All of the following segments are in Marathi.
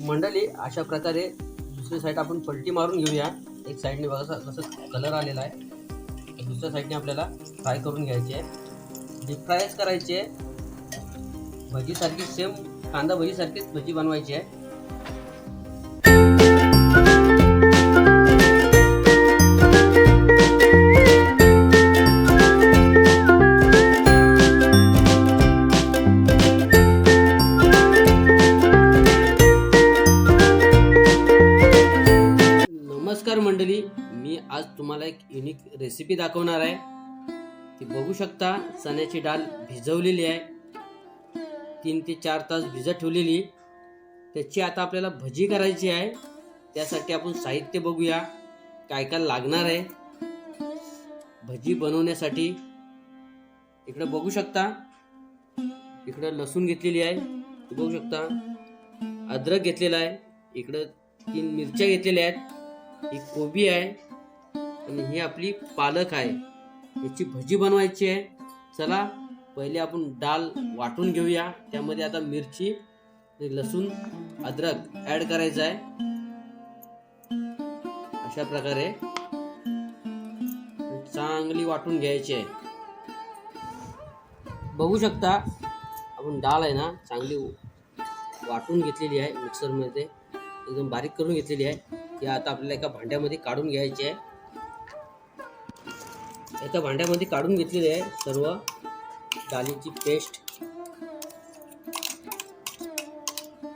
मंडळी अशा प्रकारे दुसरी साईड आपण पलटी मारून घेऊया. एक साईडने बघा असं- कसं कलर आलेला आहे दुसऱ्या साईडने आपल्याला फ्राय करून घ्यायचे आहे. डीप फ्रायच करायची आहे. भजीसारखी सेम कांदा भजीसारखीच भजी बनवायची आहे. मंडळी मी आज तुम्हाला एक युनिक रेसिपी दाखवणार आहे. ती बघू शकता चण्याची डाळ भिजवलेली आहे. तीन ते चार तास भिजत ठेवलेली. त्याची आता आपल्याला भजी करायची आहे. त्यासाठी आपण साहित्य बघूया काय काय लागणार आहे. भजी बनवण्यासाठी इकडं बघू शकता. इकडं लसूण घेतलेली आहे. बघू शकता. अद्रक घेतलेला आहे. इकडं तीन मिरच्या घेतलेल्या आहेत. ही कोबी आहे. आणि ही आपली पालक आहे. याची भजी बनवायची आहे. चला पहिले आपण डाळ वाटून घेऊया. त्यामध्ये आता मिरची लसूण अद्रक ऍड करायचं आहे. अशा प्रकारे चांगली वाटून घ्यायची आहे. बघू शकता आपण डाळ आहे ना चांगली वाटून घेतलेली आहे मिक्सरमध्ये. एकदम बारीक करून घेतलेली आहे. हे आता आपल्याला एका भांड्यामध्ये काढून घ्यायचे आहे. एका भांड्यामध्ये काढून घेतलेली आहे सर्व डाळीची पेस्ट.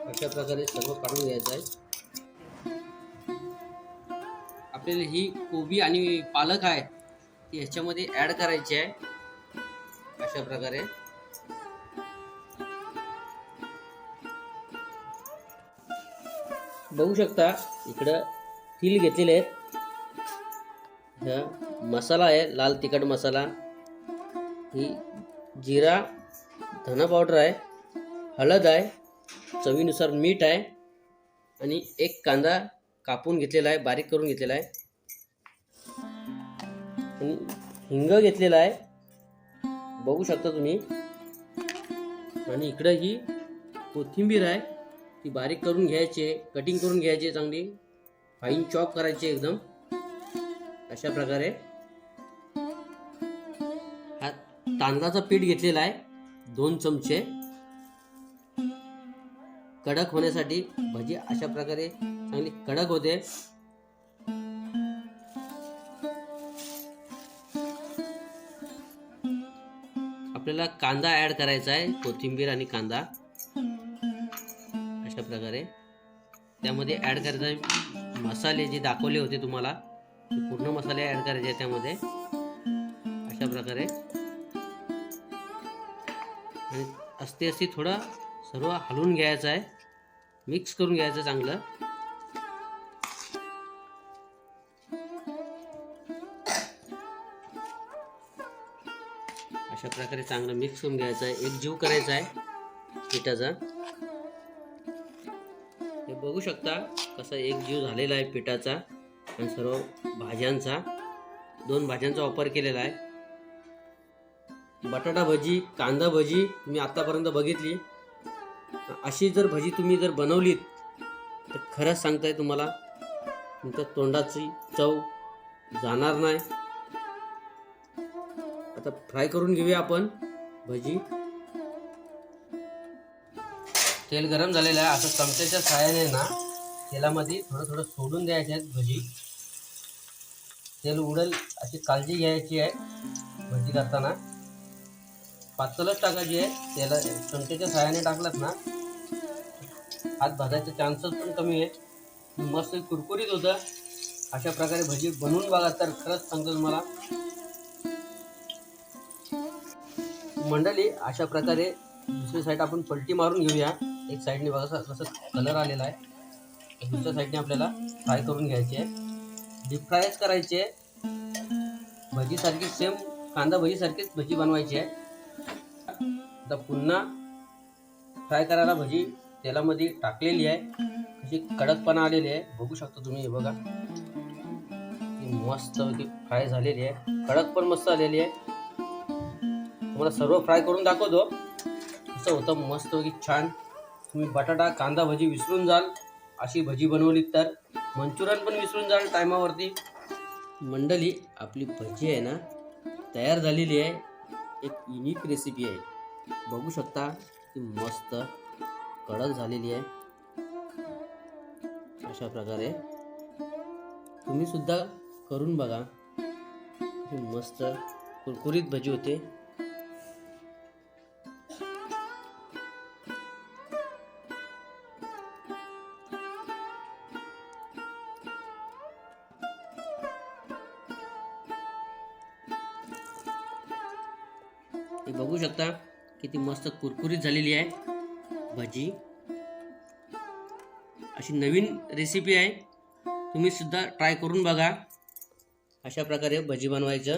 अशा प्रकारे सर्व काढून घ्यायचं आहे. आपल्याला ही कोबी आणि पालक आहे ती ह्याच्यामध्ये ऍड करायची आहे. अशा प्रकारे. बघू शकता इकडं तिल घेतलेले आहेत. हा मसाला आहे लाल तिखट मसाला. ही जिरा धना पावडर आहे हळद आहे चवीनुसार मीठ आहे आणि एक कांदा कापून घेतलेला आहे बारीक करून घेतलेला आहे. आणि हिंग घेतलेला आहे. बघू शकता तुम्ही. आणि इकडं ही कोथिंबीर आहे ती बारीक करून घ्यायची आहे कटिंग करून घ्यायची आहे चांगली. फाईन चॉप करायची आहे एकदम. अशा प्रकारे. हा तांदळाचा पीठ घेतलेला आहे. दोन चमचे. कडक होण्यासाठी भजी अशा प्रकारे चांगली कडक होते. आपल्याला कांदा ऍड करायचा आहे कोथिंबीर आणि कांदा. अशा प्रकारे. त्यामध्ये ॲड करायचा आहे मसाले जे दाखवले होते तुम्हाला ते पूर्ण मसाले ॲड करायचे त्यामध्ये. अशा प्रकारे. आणि असते असते थोडं सर्व हलवून घ्यायचं आहे. मिक्स करून घ्यायचं चांगलं. अशा प्रकारे चांगलं मिक्स करून घ्यायचं आहे. एक जीव करायचा आहे पिठाचा. बघू शकता कसा एक जीव झालेला आहे पिठाचा आणि सर्व भाज्यांचा. दोन भाज्यांचा वापर केलेला आहे. बटाटा भजी कांदा भजी तुम्ही आत्तापर्यंत बघितली. अशी जर भजी तुम्ही जर बनवलीत तर खरंच सांगताय तुम्हाला तुमच्या तोंडाची चव जाणार नाही. आता फ्राय करून घेऊया आपण भजी. तेल गरम झालेलं आहे. असं चमच्याच्या साहाय्याने ना तेलामध्ये थोडं थोडं सोडून द्यायचे आहेत भजी. तेल उडेल अशी काळजी घ्यायची आहे भजी करताना. पातळच टाकायची आहे. तेला चमच्याच्या साहाय्याने टाकलात ना हात भाजायचे चान्सेस पण कमी आहे मस्त कुरकुरीत होतं. अशा प्रकारे भजी बनवून बघा तर खरंच सांगतो तुम्हाला मंडळी अशा प्रकारे दुसरी साईड आपण पलटी मारून घेऊया. एक साईडने बघा कसं कलर आलेला आहे दुसऱ्या साईडने आपल्याला फ्राय करून घ्यायचे आहे. डीप फ्रायच करायचे आहे. भजीसारखी सेम कांदा भजीसारखीच भजी बनवायची आहे. आता पुन्हा फ्राय करायला भजी तेलामध्ये टाकलेली आहे. कशी कडकपणा आलेली आहे. बघू शकता तुम्ही हे बघा. मस्त फ्राय झालेली आहे. कडक पण मस्त आलेली आहे. तुम्हाला सर्व फ्राय करून दाखवतो. मस्त होतं मस्त की छान. तुम्ही बटाटा कांदा भजी विसरून जाल. अशी भजी बनवली तर. मंचुरियन पण विसरून जाल टायमावरती. मंडळी आपली भजी आहे ना तयार झालेली आहे. एक युनिक रेसिपी आहे. बघू शकता ती मस्त कडक झालेली आहे. अशा प्रकारे. तुम्ही सुद्धा करून बघा. मस्त कुरकुरीत भजी होते. हे बघू शकता किती मस्त कुरकुरीत झालेली आहे. भजी. अशी नवीन रेसिपी आहे. तुम्ही सुद्धा ट्राय करून बघा. अशा प्रकारे भजी बनवायचं.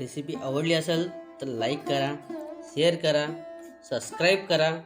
रेसिपी आवडली असेल तर लाईक करा शेअर करा सबस्क्राईब करा.